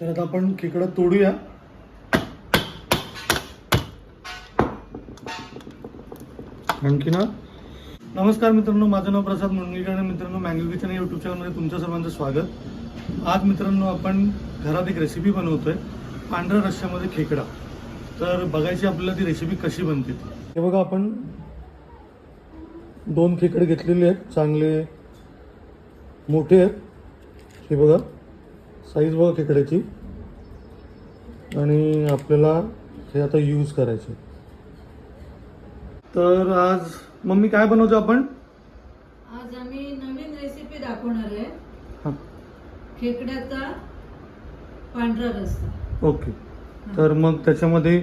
तर आता आपण खेकडा तोडूया. आणखी ना? नमस्कार मित्रांनो माझं नाव प्रसाद मुंडगीकर आणि मित्रांनो मँगल किचन या यूट्यूब चॅनलमध्ये तुमच्या सर्वांचं स्वागत. आज मित्रांनो आपण घरात एक रेसिपी बनवतोय पांढऱ्या रश्श्यामध्ये खेकडा. तर बघायची आपल्याला ती रेसिपी कशी बनते. हे बघा आपण. दोन खेकडे घेतलेले आहेत चांगले मोठे आहेत. हे बघा. साईज बघा खेकड्याची आणि आपल्याला हे आता यूज करायचे. तर आज मम्मी काय बनवतो आपण? आज आम्ही नवीन रेसिपी दाखवणार आहे. हां. खेकड्याचा पांढरा रस्सा. ओके. तर मग त्याच्यामध्ये?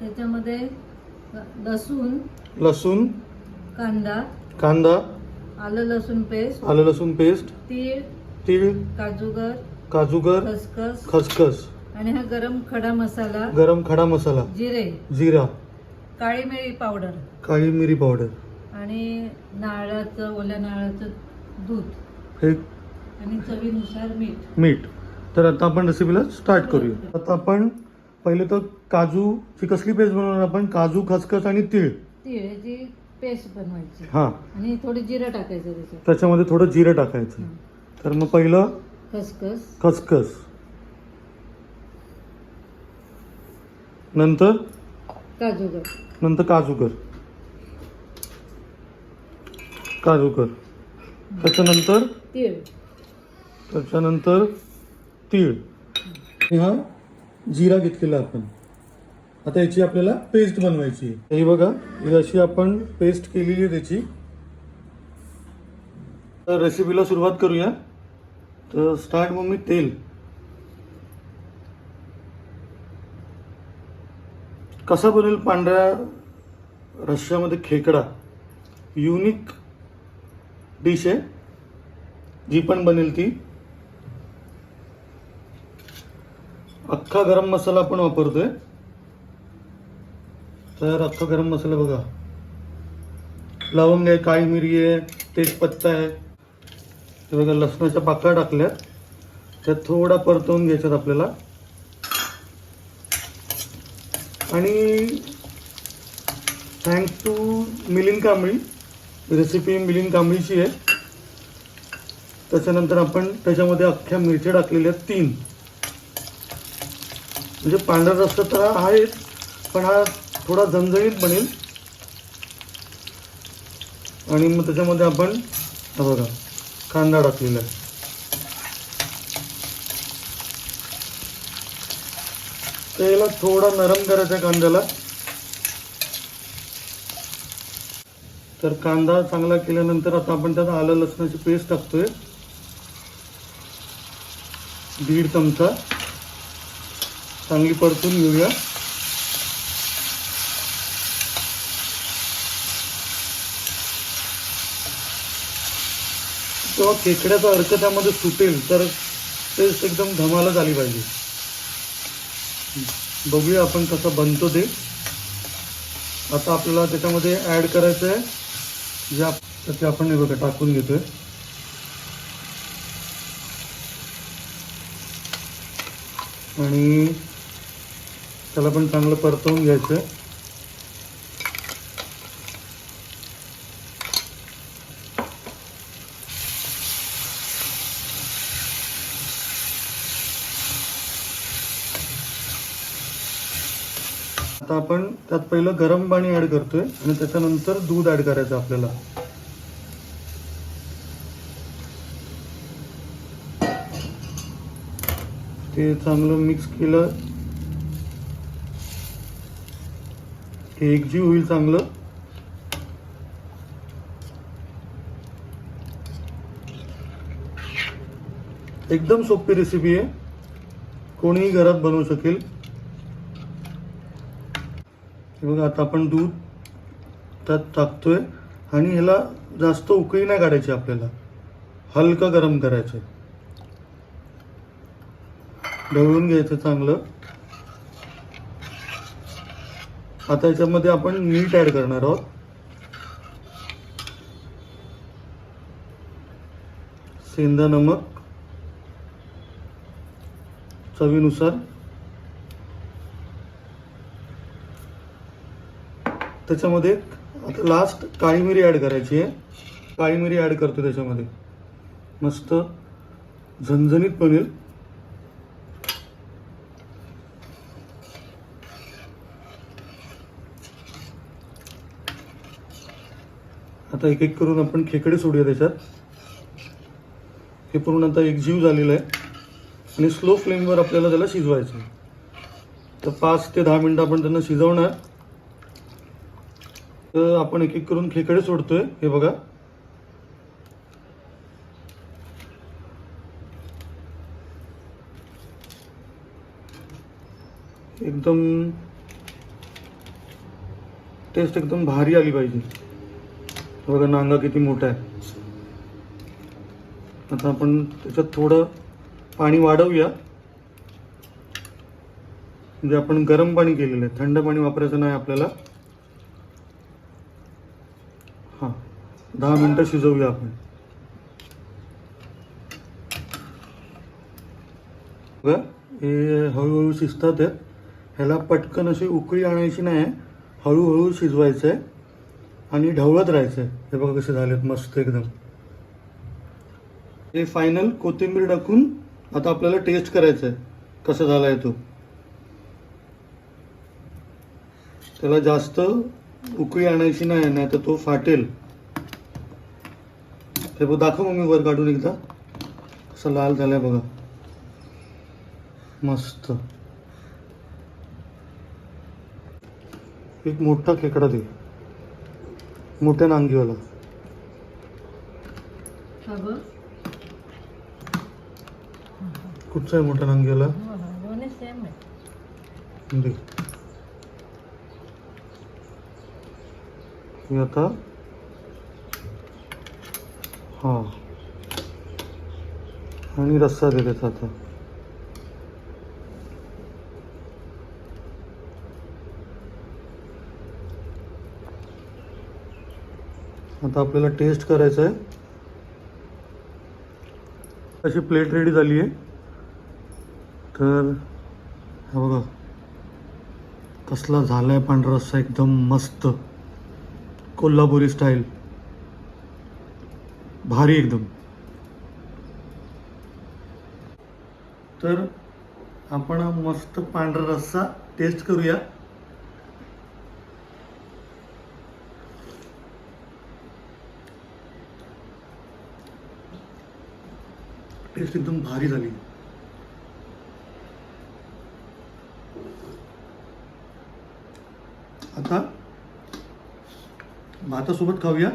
त्याच्यामध्ये लसूण लसूण. कांदा. कांदा. आलं लसूण पेस्ट आलं लसूण पेस्ट तीळ. तीळ. काजूगर. काजूगर खसखस खसखस. आणि हा गरम खडा मसाला गरम खडा मसाला. जिरे. जिरा. काळी मिरी पावडर. काळी मिरी पावडर. आणि नारळाचं ओल्या नारळाचं दूध. हे आणि चवीनुसार मीठ. मीठ. तर आता आपण रेसिपीला स्टार्ट करूया. आता आपण पहिले तर काजूची कसली पेस्ट बनवणार आपण? काजू खसखस आणि तीळ. तिळाची पेस्ट बनवायची. हां. आणि थोडी जिरं टाकायचं त्याच्यामध्ये थोडं जिरं टाकायचं. तर मग पहिलं खसखस. खसखस. नंतर? काजूगर. नंतर काजूकर काजूकर त्याच्यानंतर? तीळ. त्याच्यानंतर तीळ. हा जिरा घेतलेला आपण. आता याची आपल्याला पेस्ट बनवायची आहे. ही बघा ही अशी आपण पेस्ट केलेली आहे त्याची. तर रेसिपीला सुरुवात करूया. तर स्टार्ट मग मी तेल. कसा बनेल पांढऱ्या रश्श्यामध्ये खेकडा? युनिक डिश आहे. जी पण बनेल ती. अख्खा गरम मसाला आपण वापरतोय. तर अख्खा गरम मसाला बघा. लवंग आहे काळी मिरी आहे तेजपत्ता आहे. हे बघा लसणाच्या पाकळ्या टाकल्यात. त्यात थोडा परतवून घ्यायच्यात आपल्याला. आणि thanks to Milind Kambli. Recipe Milind कांबळीची आहे. त्याच्यानंतर आपण त्याच्यामध्ये अख्ख्या मिरच्या टाकलेल्या आहेत तीन. म्हणजे पांढरा रस्ता तर हा आहेच पण हा थोडा झणझणीत बनेल. आणि मग त्याच्यामध्ये आपण बघा. कांदा टाकलेला आहे तर याला थोडा नरम करायचा आहे कांद्याला. तर कांदा चांगला केल्यानंतर आता आपण त्यात आलं लसणाची पेस्ट टाकतोय. दीड चमचा. चांगली परतून घेऊया. तेव्हा खेकड्याचा अर्क त्यामध्ये सुटेल तर ते एकदम धमालच आली पाहिजे. बघूया आपण कसं बनतो ते. आता आपल्याला त्याच्यामध्ये ॲड करायचं आहे जे आप ते आपण हे बघा टाकून घेतोय. आणि त्याला पण चांगलं परतवून घ्यायचं आहे आता आपण त्यात पहिलं गरम पाणी ऍड करतोय आणि त्याच्यानंतर दूध ऍड करायचं आपल्याला. ते चांगलं मिक्स केलं. एक एकजीव होईल चांगलं. एकदम सोपी रेसिपी आहे. कोणीही घरात बनवू शकेल. हे बघा आता आपण दूध त्यात टाकतोय आणि ह्याला जास्त उकळी नाही काढायची आपल्याला. हलकं गरम करायचं. ढवळून घ्यायचं चांगलं. आता याच्यामध्ये आपण मीठ ॲड करणार आहोत. सेंधा नमक चवीनुसार. त्याच्यामध्ये आता लास्ट काळी मिरी ॲड करायची आहे. काळी मिरी ॲड करतो त्याच्यामध्ये. मस्त झणझणीत पनीर आता एक एक करून आपण खेकडे सोडूया त्याच्यात. हे पूर्ण आता एक जीव झालेलं आहे. आणि स्लो फ्लेमवर आपल्याला त्याला शिजवायचं आहे. तर पाच ते दहा मिनटं आपण त्यांना शिजवणार. तर आपण एक एक करून खेकडे सोडतोय. हे बघा. एकदम टेस्ट एकदम भारी आली पाहिजे. बघा नांगा किती मोठा आहे आता आपण त्याच्यात थोडं पाणी वाढवूया. म्हणजे आपण गरम पाणी केलेलं आहे. थंड पाणी वापरायचं नाही आपल्याला. दहा मिनटं शिजवूया आपण. बघा हे हळूहळू शिजतात आहेत ह्याला पटकन अशी उकळी आणायची नाही. आहे हळूहळू शिजवायचं आहे आणि ढवळत राहायचं आहे हे बघा कसे झालेत मस्त एकदम. हे फायनल कोथिंबीर टाकून आता आपल्याला टेस्ट करायचं आहे कसा झाला आहे तो. त्याला जास्त उकळी आणायची नाही नाही तर तो फाटेल. हे बघ दाखव मग मी वर काढून एकदा. कसा लाल झालाय बघा. मस्त. एक मोठा खेकडा दे. मोठ्या नांगीवाला. हा कुठचा आहे मोठा नांगीवाला? आहे. दे. मी आता हां. आणि रस्सा दे त्याचा आता. आता आपल्याला टेस्ट करायचं आहे. अशी प्लेट रेडी झाली आहे. तर हा बघा. कसला झाला आहे पांढरा रस्सा एकदम मस्त. कोल्हापुरी स्टाईल भारी एकदम. तर आपण मस्त पांढरा रस्सा टेस्ट करूया. टेस्ट एकदम भारी झाली. आता भातासोबत खाऊया.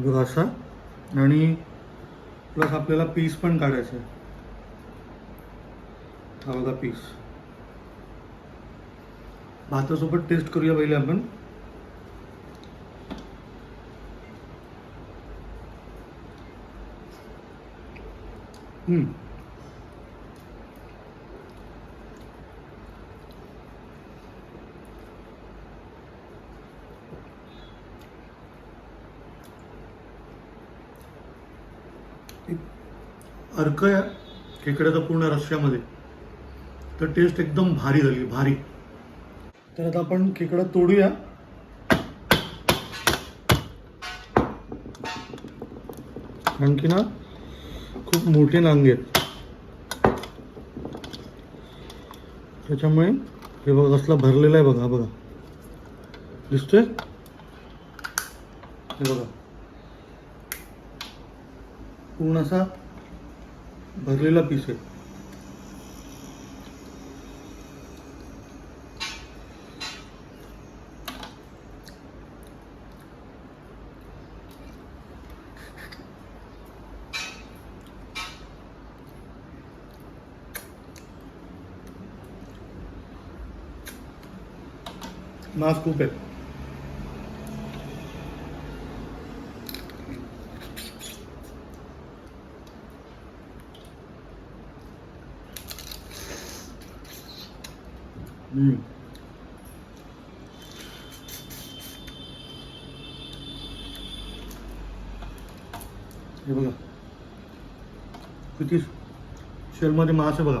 बघा असा आणि प्लस आपल्याला पीस पण काढायचं. आहे हा बघा पीस भातासोबत टेस्ट करूया पहिले आपण. हम्म. अर्क आहे खेकड्याचा पूर्ण रश्श्यामध्ये तर टेस्ट एकदम भारी झाली भारी. तर आता आपण खेकडा तोडूया. आणखी ना खूप मोठे नांगे आहेत. त्याच्यामुळे हे बघा असला भरलेला आहे बघा बघा. दिसतोय? हे बघा. पूर्ण असा भरलेला पीस आहे. मास खूप आहे हम्म. हे बघा किती शेलमध्ये मासे बघा